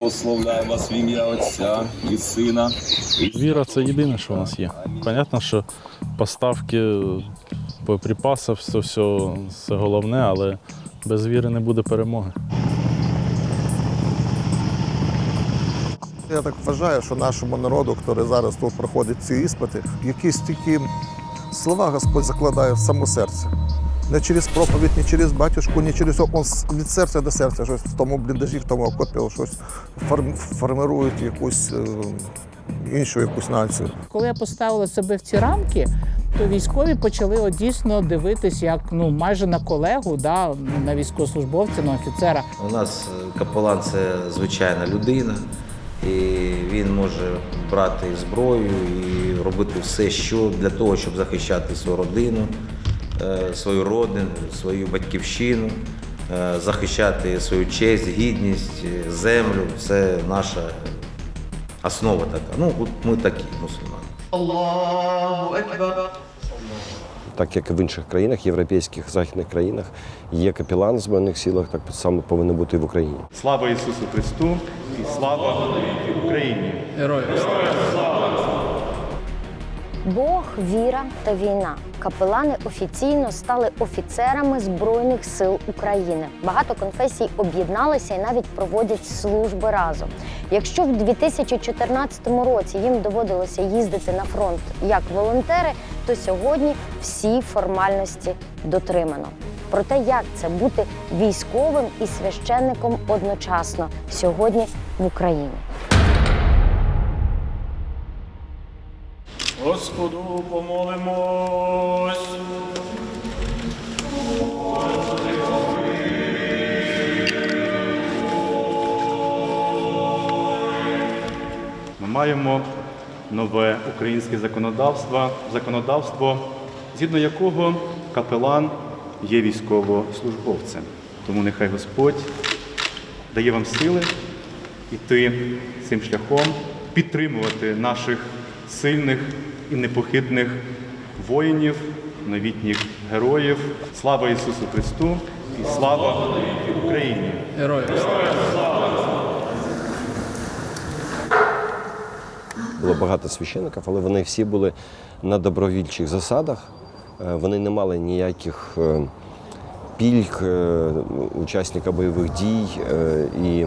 Прославляємо вас в ім'я Отця і Сина. Віра це єдине, що у нас є. Понятно, що поставки боєприпасів, все, все це головне, але без віри не буде перемоги. Я так вважаю, що нашому народу, який зараз тут проходить ці іспити, якісь такі слова Господь закладає в само серце. Не через проповідь, не через батюшку, не через он від серця до серця щось в тому бліндажі, в тому окопі щось форм, формирують якусь е, іншу якусь націю. Коли я поставила себе в ці рамки, то військові почали от дійсно дивитись як ну майже на колегу, да, на військовослужбовця, на офіцера. У нас е, капелан це звичайна людина, і він може брати зброю і робити все, що для того, щоб захищати свою родину, свою родину, свою батьківщину, е, захищати свою честь, гідність, е, землю. Це наша основа така. Ну, от ми такі мусульмани. Так як і в інших країнах, європейських західних країнах, є капелан в Збройних силах, так само повинно бути і в Україні. Слава Ісусу Христу і слава Україні! Бог, віра та війна. Капелани офіційно стали офіцерами Збройних сил України. Багато конфесій об'єдналися і навіть проводять служби разом. Якщо в 2014 році їм доводилося їздити на фронт як волонтери, то сьогодні всі формальності дотримано. Про те, як це бути військовим і священником одночасно сьогодні в Україні. Господу помолимось. Ми маємо нове українське законодавство, законодавство, згідно якого капелан є військовослужбовцем. Тому нехай Господь дає вам сили йти цим шляхом, підтримувати наших сильних і непохитних воїнів, новітніх героїв. Слава Ісусу Христу і слава Україні! Героям слава! Було багато священиків, але вони всі були на добровільчих засадах. Е, Вони не мали ніяких е, пільг е, учасника бойових дій. І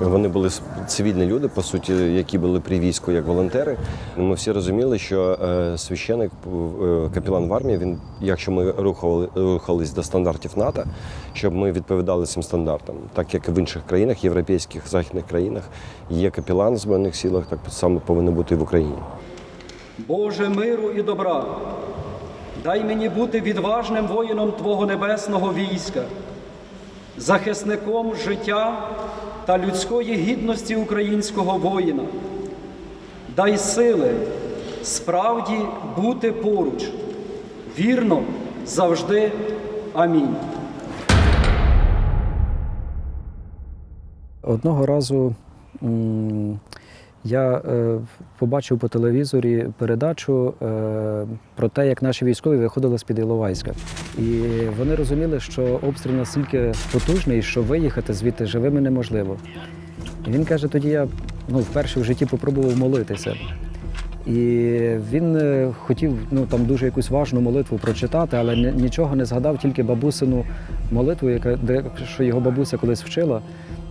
вони були цивільні люди, по суті, які були при війську як волонтери. Ми всі розуміли, що е, священик, е, капелан в армії, він, якщо ми рухали, рухались до стандартів НАТО, щоб ми відповідали цим стандартам, так як в інших країнах, європейських західних країнах, є капелан в збройних силах, так само повинно бути і в Україні. Боже миру і добра, дай мені бути відважним воїном Твого небесного війська, захисником життя та людської гідності українського воїна. Дай сили справді бути поруч, вірно завжди. Амінь. Одного разу я е, побачив по телевізорі передачу е, про те, як наші військові виходили з-під Іловайська. І вони розуміли, що обстріл настільки потужний, що виїхати звідти живими неможливо. І він каже: тоді я ну, вперше в житті попробував молитися. І він е, хотів ну, там дуже якусь важну молитву прочитати, але ні- нічого не згадав, тільки бабусину молитву, яка де, що його бабуся колись вчила.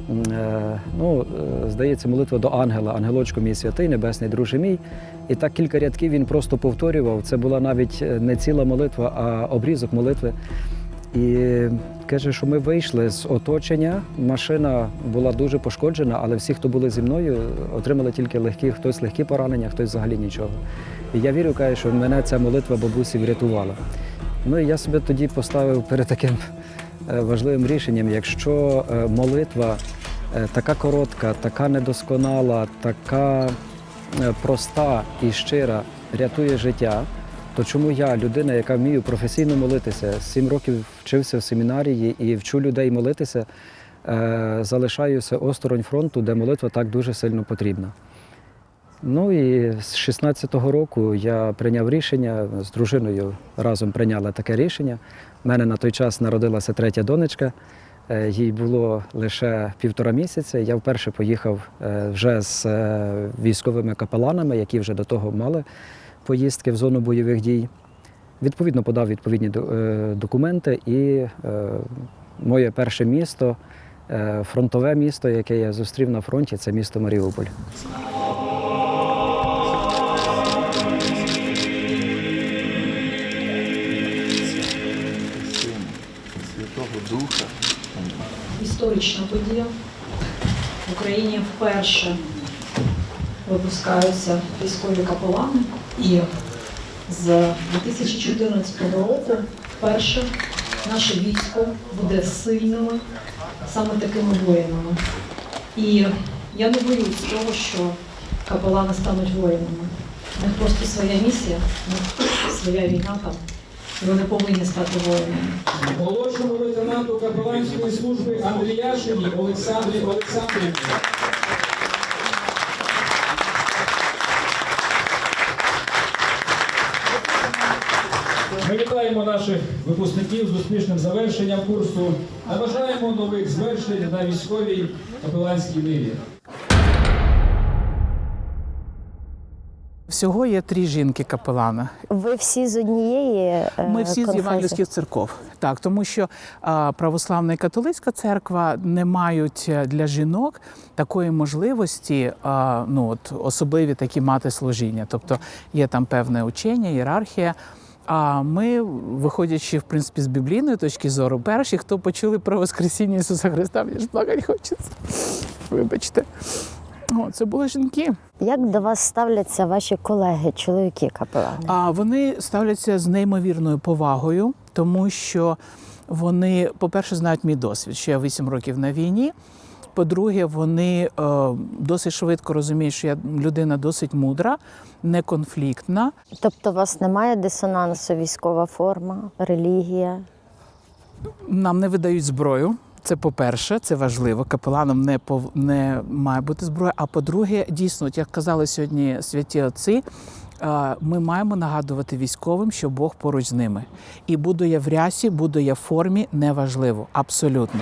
Е, Ну, е, здається, молитва до ангела, ангелочку мій святий, небесний друже мій. І так кілька рядків він просто повторював. Це була навіть е, не ціла молитва, а обрізок молитви. І каже, що ми вийшли з оточення. Машина була дуже пошкоджена, але всі, хто були зі мною, отримали тільки легкі, хтось легкі поранення, хтось взагалі нічого. І я вірю, каже, що мене ця молитва бабусі врятувала. Ну і я себе тоді поставив перед таким важливим рішенням, якщо е, молитва е, така коротка, така недосконала, така е, проста і щира рятує життя, то чому я, людина, яка вмію професійно молитися, сім років вчився в семінарії і вчу людей молитися, е, залишаюся осторонь фронту, де молитва так дуже сильно потрібна. Ну і з 16-го року я прийняв рішення з дружиною разом прийняли таке рішення. У мене на той час народилася третя донечка. Е, Їй було лише півтора місяця. Я вперше поїхав е, вже з е, військовими капеланами, які вже до того мали поїздки в зону бойових дій. Відповідно, подав відповідні документи, і моє перше місто, фронтове місто, яке я зустрів на фронті, це місто Маріуполь. Історична подія. В Україні вперше випускаються військові капелани, і з 2014 року вперше наше військо буде сильними саме такими воїнами. І я не боюсь того, що капелани стануть воїнами. У них просто своя місія, у них своя війна там, вони повинні стати воїнами. Молодшому лейтенанту капеланської служби Андріяшині Олександрі Олександрівні. Ми вітаємо наших випускників з успішним завершенням курсу та бажаємо нових звершень на військовій капеланській ниві. Всього є три жінки капелана. Ви всі з однієї е, Ми всі з євангельських церков. Так, тому що православна і католицька церква не мають е, для жінок такої можливості, ну от особливі такі мати служіння. Тобто є там певне учення, ієрархія. А ми, виходячи в принципі з біблійної точки зору, перші, хто почули про Воскресіння Ісуса Христа, мені ж плакати хочеться. Вибачте. О, це були жінки. Як до вас ставляться ваші колеги, чоловіки капелани? А вони ставляться з неймовірною повагою, тому що вони, по-перше, знають мій досвід, що я 8 років на війні. По-друге, вони е, досить швидко розуміють, що я людина досить мудра, неконфліктна. Тобто у вас немає дисонансу, військова форма, релігія? Нам не видають зброю. Це по-перше, це важливо. Капеланом не пов... не має бути зброя. А по-друге, дійсно, як казали сьогодні святі отці, е, ми маємо нагадувати військовим, що Бог поруч з ними. І буду я в рясі, буду я в формі, неважливо. Абсолютно.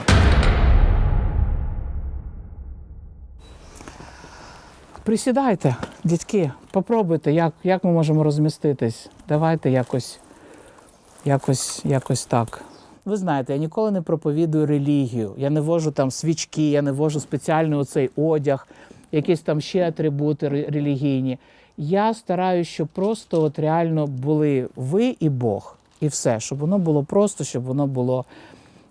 Присідайте, дітки, попробуйте, як, як ми можемо розміститись. Давайте якось, якось, якось так. Ви знаєте, я ніколи не проповідую релігію. Я не вожу там свічки, я не вожу спеціальний оцей одяг, якісь там ще атрибути релігійні. Я стараюся, щоб просто от реально були ви і Бог, і все, щоб воно було просто, щоб воно було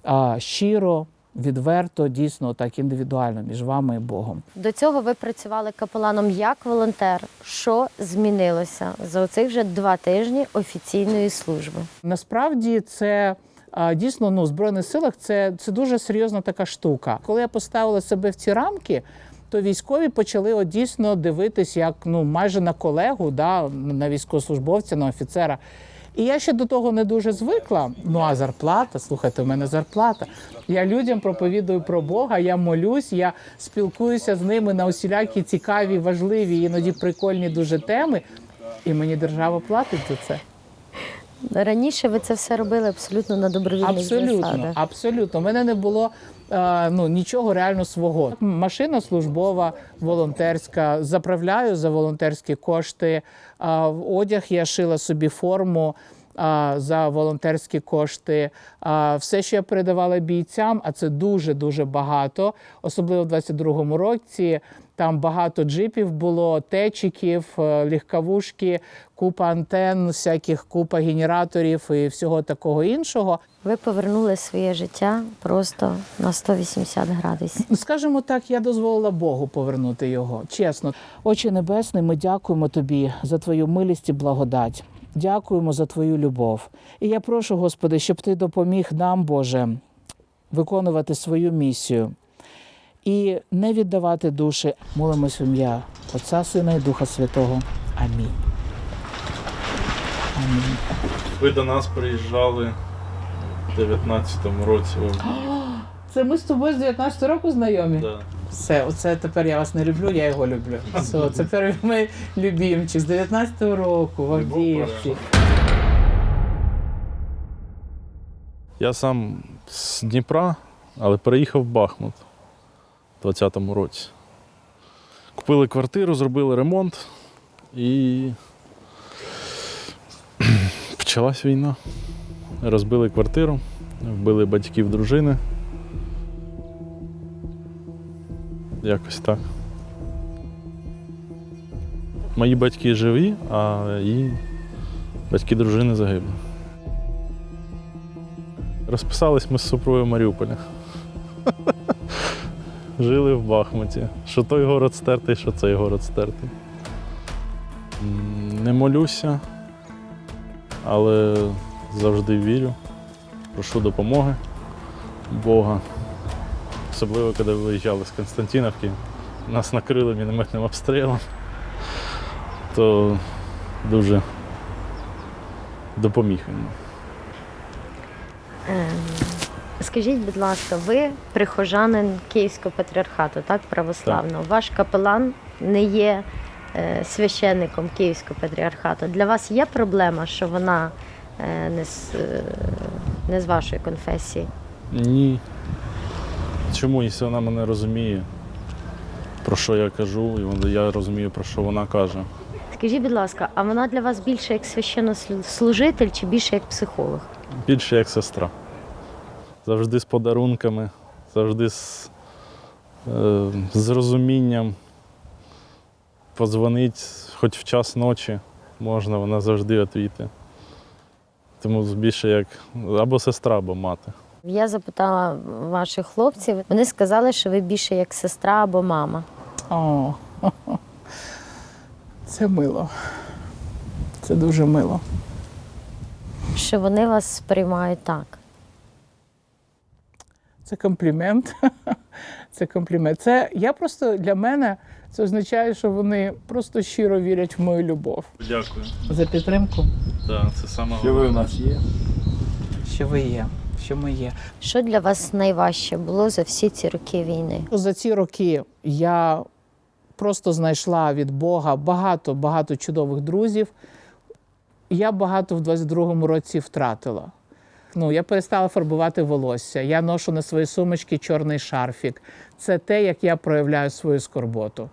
а, щиро, відверто, дійсно, так індивідуально між вами і Богом. До цього ви працювали капеланом як волонтер. Що змінилося за оцих вже два тижні офіційної служби? Насправді це дійсно ну, в Збройних силах це, це дуже серйозна така штука. Коли я поставила себе в ці рамки, то військові почали от, дійсно дивитись як ну, майже на колегу, да, на військовослужбовця, на офіцера. І я ще до того не дуже звикла. Ну а зарплата, слухайте, у мене зарплата. Я людям проповідую про Бога, я молюсь, я спілкуюся з ними на усілякі цікаві, важливі, іноді прикольні дуже теми. І мені держава платить за це. Раніше ви це все робили абсолютно на добровільних Абсолютно, засадах. абсолютно. У мене не було е, ну, нічого реально свого. Машина службова, волонтерська. Заправляю за волонтерські кошти. Е, одяг я шила собі форму. е, За волонтерські кошти, А все, що я передавала бійцям, а це дуже дуже багато, особливо в 22-му році. Там багато джипів було, течиків, е, легковушки, купа антенн, всяких купа генераторів і всього такого іншого. Ви повернули своє життя просто на 180 градусів. Ну, Скажімо так, я дозволила Богу повернути його. Чесно, Отче Небесний, ми дякуємо тобі за твою милість і благодать. Дякуємо за твою любов. І я прошу, Господи, щоб ти допоміг нам, Боже, виконувати свою місію і не віддавати душі. Молимось в ім'я Отця, Сина і Духа Святого. Амінь. Амінь. Ви до нас приїжджали в 19-му році. Це ми з тобою з 19 року знайомі? Да. Все, оце тепер я вас не люблю, я його люблю. Все, тепер ми любімчик з 19-го року в Авдіївці. Я сам з Дніпра, але переїхав в Бахмут у 20-му році. Купили квартиру, зробили ремонт і почалась війна. Розбили квартиру, вбили батьків дружини. Якось так. Мої батьки живі, а її батьки дружини загибли. Розписались ми з супругою в Маріуполі. Жили в Бахмуті. Що той город стертий, що цей город стертий. Не молюся, але завжди вірю. Прошу допомоги Бога. Особливо, коли виїжджали з Константинівки, нас накрили мінометним обстрілом, то дуже допоміг він. Скажіть, будь ласка, ви прихожанин Київського патріархату, так, православного. Ваш капелан не є е, священником Київського патріархату. Для вас є проблема, що вона е, не, з, е, не з вашої конфесії? Ні. Чому, якщо вона мене розуміє, про що я кажу, і я розумію, про що вона каже. Скажіть, будь ласка, а вона для вас більше як священнослужитель чи більше як психолог? Більше як сестра. Завжди з подарунками, завжди з, е, з розумінням. Подзвонить хоч в час ночі можна, вона завжди відвіти. Тому більше як або сестра, або мати. Я запитала ваших хлопців, вони сказали, що ви більше як сестра або мама. О, це мило. Це дуже мило. Що вони вас сприймають так. Це комплімент. Це комплімент. Це я просто для мене це означає, що вони просто щиро вірять в мою любов. Дякую. За підтримку, Так, це саме Що ви в нас є? що ви є, що ми є. Що для вас найважче було за всі ці роки війни? За ці роки я просто знайшла від Бога багато багато чудових друзів. Я багато в 22-му році втратила. Ну, я перестала фарбувати волосся. Я ношу на свої сумочки чорний шарфік. Це те, як я проявляю свою скорботу.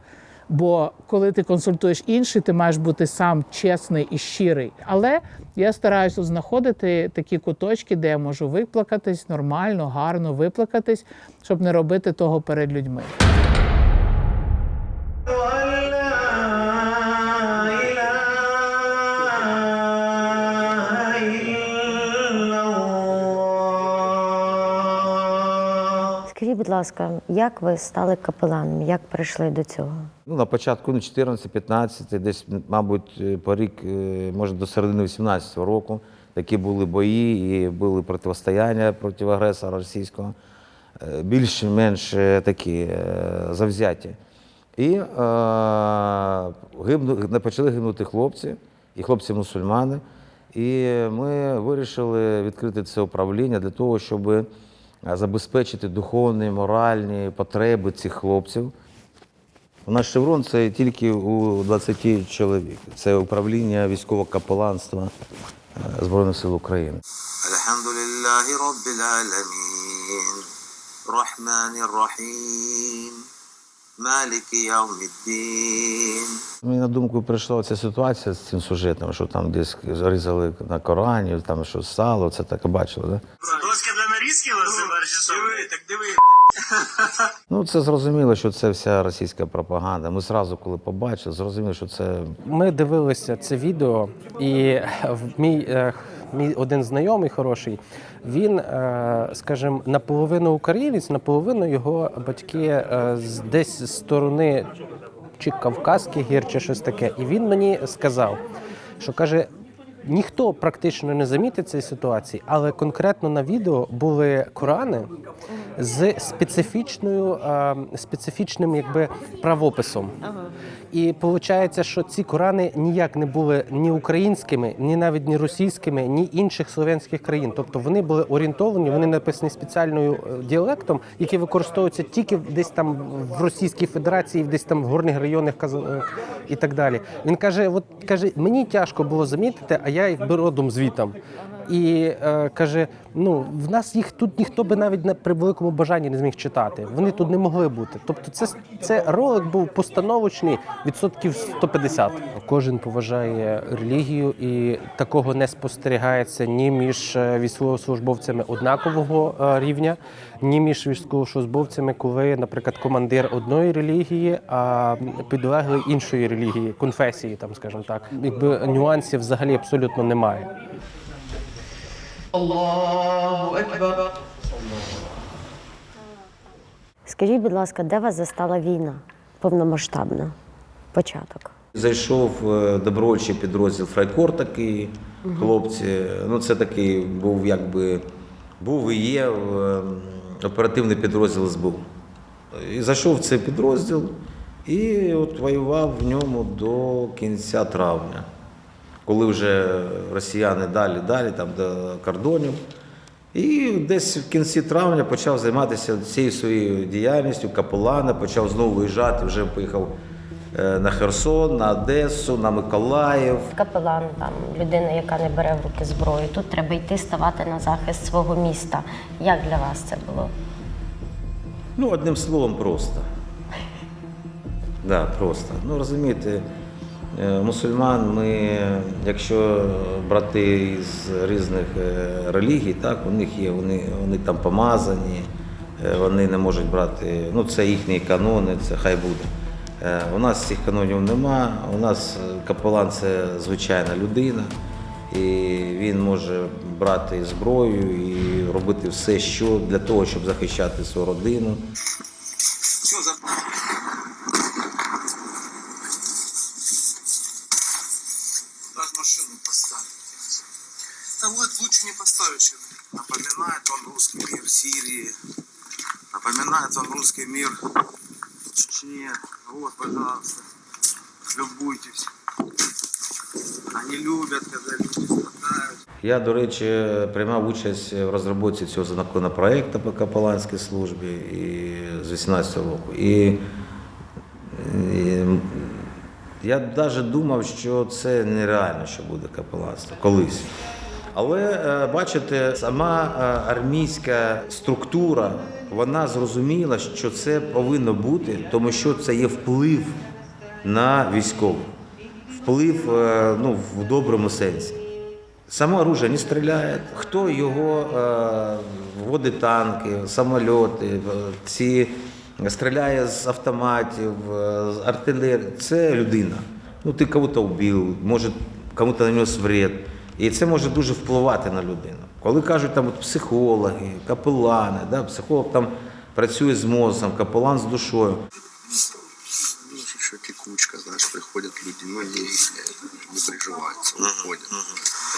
Бо коли ти консультуєш інших, ти маєш бути сам чесний і щирий. Але я стараюся знаходити такі куточки, де я можу виплакатись нормально, гарно виплакатись, щоб не робити того перед людьми. Скажіть, будь ласка, як ви стали капеланом? Як прийшли до цього? Ну, на початку ну, 14-15, десь, мабуть, е, по рік, е, може, до середини 18-го року такі були бої і були протистояння проти агресора російського, е, більш-менш такі завзяті. І е, гибну, почали гинути хлопці, і хлопці-мусульмани. І ми вирішили відкрити це управління для того, щоб забезпечити духовні, моральні потреби цих хлопців. У нас шеврон це тільки у 20 чоловік. Це управління військового капеланства е, Збройних сил України. Мені на думку прийшла ця ситуація з цим сюжетом, що там десь різали на Корані, там що стало, це так і бачили, так? Да? Для Диви, так диви. Ну, це зрозуміло, що це вся російська пропаганда. Ми зразу, коли побачили, зрозуміли, що це Ми дивилися це відео, і в мій, е, мій один знайомий хороший, він, е, скажімо, наполовину українець, наполовину його батьки е, з- десь з сторони чи Кавказьких гір, чи щось таке. І він мені сказав, що каже. Ніхто практично не замітить цієї ситуації, але конкретно на відео були Корани з специфічною, е, специфічним якби правописом. І виходить, що ці Корани ніяк не були ні українськими, ні навіть ні російськими, ні інших слов'янських країн. Тобто вони були орієнтовані, вони написані спеціальною е, діалектом, який використовується тільки десь там в Російській Федерації, десь там в горних районах е, і так далі. Він каже: от каже, мені тяжко було замітити, а я якби родом звітам. І е, каже: ну в нас їх тут ніхто би навіть на при великому бажанні не зміг читати. Вони тут не могли бути. Тобто, це це ролик був постановочний відсотків 150. Кожен поважає релігію, і такого не спостерігається ні між е, військовослужбовцями однакового е, рівня, ні між військовослужбовцями, коли, наприклад, командир одної релігії, а підлеглий іншої релігії, конфесії, там, скажімо так, якби нюансів взагалі абсолютно немає. Аллаху Акбар. Скажіть, будь ласка, де вас застала війна повномасштабна? Початок. Зайшов е, добровольчий підрозділ Фрайкор такий, хлопці. Ну, це такий був якби був і є е, оперативний підрозділ СБУ. І зайшов в цей підрозділ і от воював в ньому до кінця травня, коли вже росіяни далі, далі, там до кордонів. І десь в кінці травня почав займатися цією своєю діяльністю, капелана, почав знову виїжджати, вже поїхав е, на Херсон, на Одесу, на Миколаїв. Капелан, там людина, яка не бере в руки зброю. Тут треба йти ставати на захист свого міста. Як для вас це було? Ну, одним словом, просто. Да, просто. Ну, розумієте, мусульман, ми, якщо брати з різних е, релігій, так, у них є, вони, вони там помазані, е, вони не можуть брати, ну це їхні канони, це хай буде. Е, У нас цих канонів нема, у нас е, капелан це звичайна людина, і він може брати зброю і робити все, що для того, щоб захищати свою родину. Я, до речі, приймав участь в розробці цього законопроекту по капеланській службі і з 18 року. І, і я навіть думав, що це нереально, що буде капеланство колись. Але е, бачите, сама е, армійська структура, вона зрозуміла, що це повинно бути, тому що це є вплив на військових. Вплив е, ну, в доброму сенсі. Само оружие не стріляє. Хто його е, вводить танки, самольоти, е, ці стріляє з автоматів, е, з артилерії, це людина. Ну, ти кого-то вбив, може кому-то нанес вред. І це може дуже впливати на людину. Коли кажуть там от, психологи, капелани, да, психолог там працює з мозком, капелан з душою. Ну, еще текучка, знаешь, приходят люди, но они не приживаются, уходят.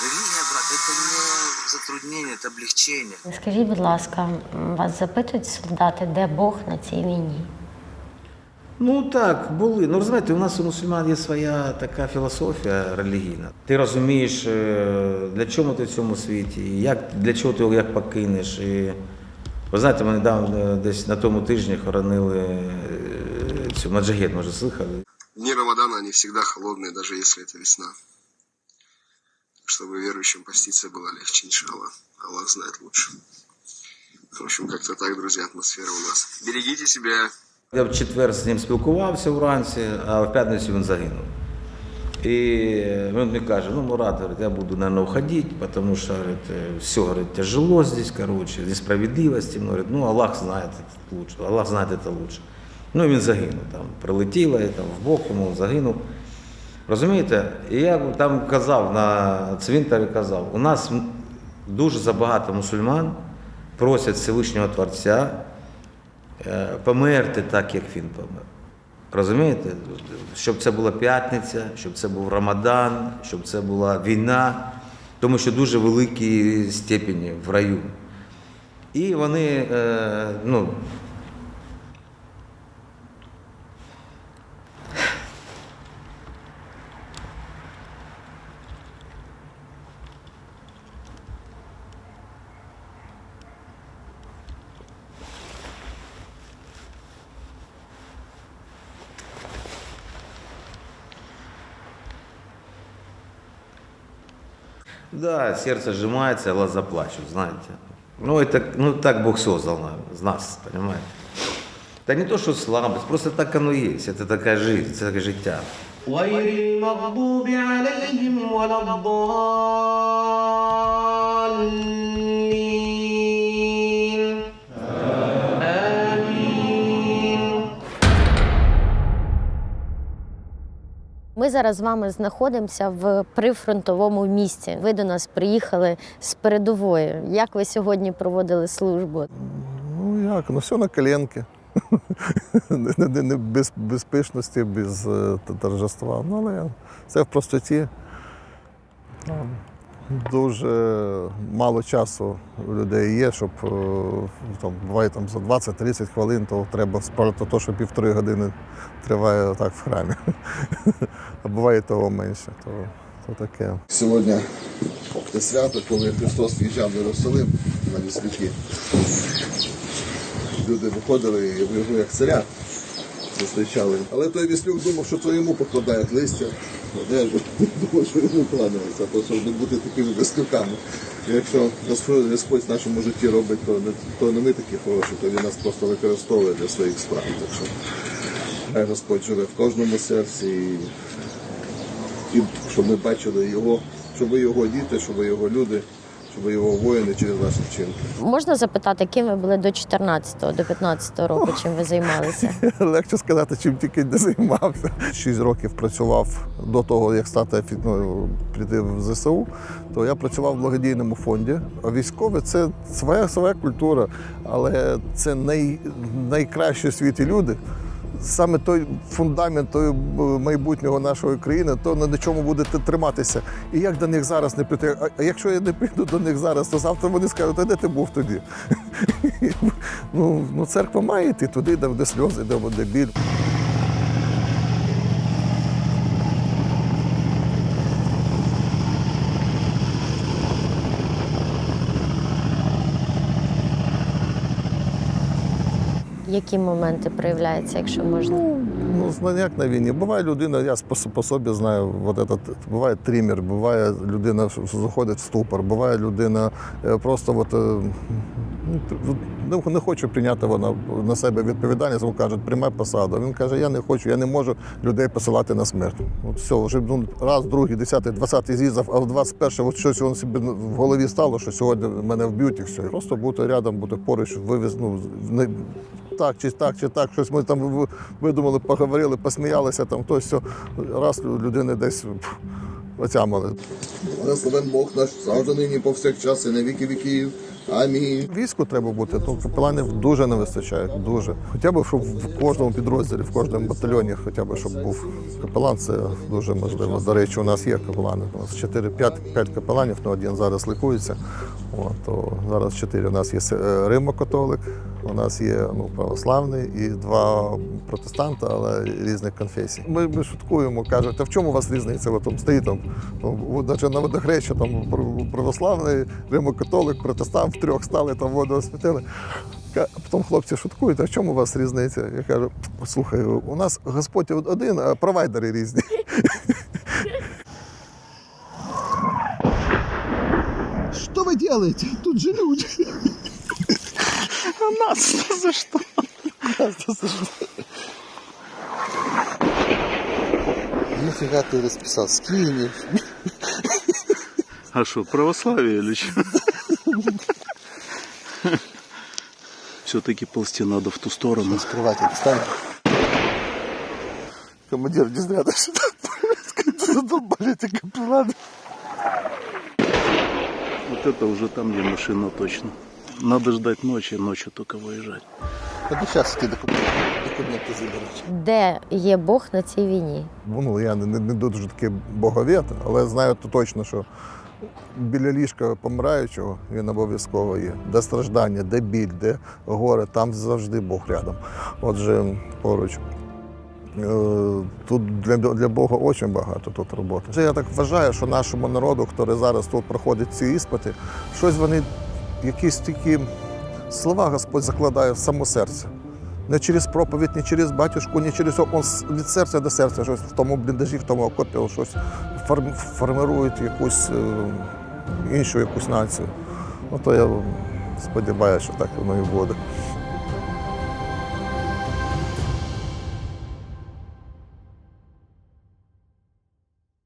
Религия, брат, это не затруднение, это облегчение. Скажіть, будь ласка, вас запитують солдати, де Бог на цій війні? Ну так, були. Ну розумієте, у нас у мусульман є своя така філософія релігійна. Ти розумієш, е, для чого ти в цьому світі, і як, для чого ти його як покинеш. І, ви знаєте, ми недавно десь на тому тижні хоронили е, цю маджагет, може, слухали. Дни Рамадана, они всегда холодные, даже если это весна. Чтобы верующим поститься было легче, иншаллах. Аллах знает лучше. В общем, как-то так, друзья, атмосфера у нас. Берегите себя. Я в четвер з ним спілкувався вранці, а в п'ятницю він загинув. І він мені каже, ну, Мурат, говорит, я буду, наверное, уходить, потому что, говорит, э, все, говорит, тяжело здесь, короче, несправедливости. Ну, говорит, ну, Аллах знает это лучше, Аллах знает это лучше. Ну, він загинув, там, прилетіло, там, в бок йому загинув. Розумієте? І я там казав, на цвинтарі казав, у нас дуже забагато мусульман просять Всевишнього Творця е, померти так, як він помер. Розумієте? Щоб це була п'ятниця, щоб це був Рамадан, щоб це була війна, тому що дуже великі степені в раю. І вони, е, ну, Да, сердце сжимается, глаза плачут, знаете. Ну, это, ну, так Бог создал на- нас, понимаете? Это не то, что слабость, просто так оно есть. Это такая жизнь, это такое життя. غير المغضوب عليهم ولا الضالين зараз з вами знаходимося в прифронтовому місці. Ви до нас приїхали з передової. Як ви сьогодні проводили службу? Ну як, ну все на коленки. не, без безпечності, без е, торжества. Ну, але це в простоті. Дуже мало часу у людей є, щоб е, там, буває там, за 20-30 хвилин, то треба справити те, що півтори години триває так в храмі. А буває того менше, то, то таке. Сьогодні те свято, коли Христос в'їжджав в Єрусалим на віслюки. Люди виходили і його як царя зустрічали. Але той віслюк думав, що то йому покладають листя, одежу. Думав, що йому кланяються, то щоб не бути такими віслюками. Якщо Господь в нашому житті робить, то не, то не ми такі хороші, то він нас просто використовує для своїх справ. Так що хай Господь живе в кожному серці і і щоб ми бачили його, щоб ви його діти, щоб ви його люди, щоб його воїни через наші вчинки. Можна запитати, ким ви були до 14-го, до 15-го року, чим ви займалися? Легше сказати, чим тільки не займався. Шість років працював до того, як стати ну, прийти в ЗСУ, то я працював в благодійному фонді. А військове це своя своя культура, але це най, найкращі в світі люди. Саме той фундамент той е, майбутнього нашої країни, то на чому будете триматися. І як до них зараз не прийти? А- якщо я не прийду до них зараз, то завтра вони скажуть, а де ти був тоді? ну, ну, церква має йти туди, де, сльози, де біль. Які моменти проявляються, якщо можна? Ну, знання як на війні. Буває людина, я по, по собі знаю, от этот, буває трімер, буває людина що заходить в ступор, буває людина е, просто от, е, ну, не, не хоче прийняти вона на себе відповідальність, йому кажуть, приймай посаду. Він каже, я не хочу, я не можу людей посилати на смерть. От все, вже ну, раз, другий, десятий, двадцятий з'їздив, а в 21 от щось він собі в голові стало, що сьогодні мене вб'ють і все. Просто бути рядом, бути поруч, вивіз, ну, не, так, чи так, чи так, щось ми там видумали, поговорили, посміялися, там хтось все, раз людини десь пф, отямили. Благословен Бог наш завжди нині повсякчас і на віки віків. Амінь. Війську треба бути, то капеланів дуже не вистачає, дуже. Хоча б, щоб в кожному підрозділі, в кожному батальйоні, хоча б, щоб був капелан, це дуже можливо. До речі, у нас є капелани. У нас 4-5 капеланів, ну один зараз лікується. От, то зараз 4. У нас є е, Римо-католик, у нас є ну, православний і два протестанта, але різних конфесій. Ми, ми шуткуємо, кажуть, а в чому у вас різниця? От там стоїть там, наче на водохрещі, там православний, Римо-католик, протестант, втрьох стали там воду освятили. Ка- А потім хлопці шуткують, а в чому у вас різниця? Я кажу, слухай, у нас Господь один, а провайдери різні. Что вы делаете? Тут же люди. А нас за что? Нас за что? Нифига ты расписал, скинь. А что, православие или что? Все-таки ползти надо в ту сторону. Скрывать это ставь. Командир, не зря даже задолбали эти капелланы. Вот это уже там, где машина точно. Надо ждать ночи, ночью только выезжать. Это сейчас эти документы, документы заберуть. Де є Бог на цій війні? Ну, я не, не, не дуже такий боговід, але знаю то точно, що біля ліжка помираючого він обов'язково є. Де страждання, де біль, де горе, там завжди Бог рядом. Отже, поруч. Е, Тут для, для Бога дуже багато тут роботи. Це Я так вважаю, що нашому народу, який зараз тут проходить ці іспити, щось вони, якісь такі слова Господь закладає в само серце. Не через проповідь, не через батюшку, не через он від серця до серця щось в тому бліндажі, в тому окопі щось формирують якусь е, іншу якусь націю. Ну то я сподіваюся, що так воно і буде.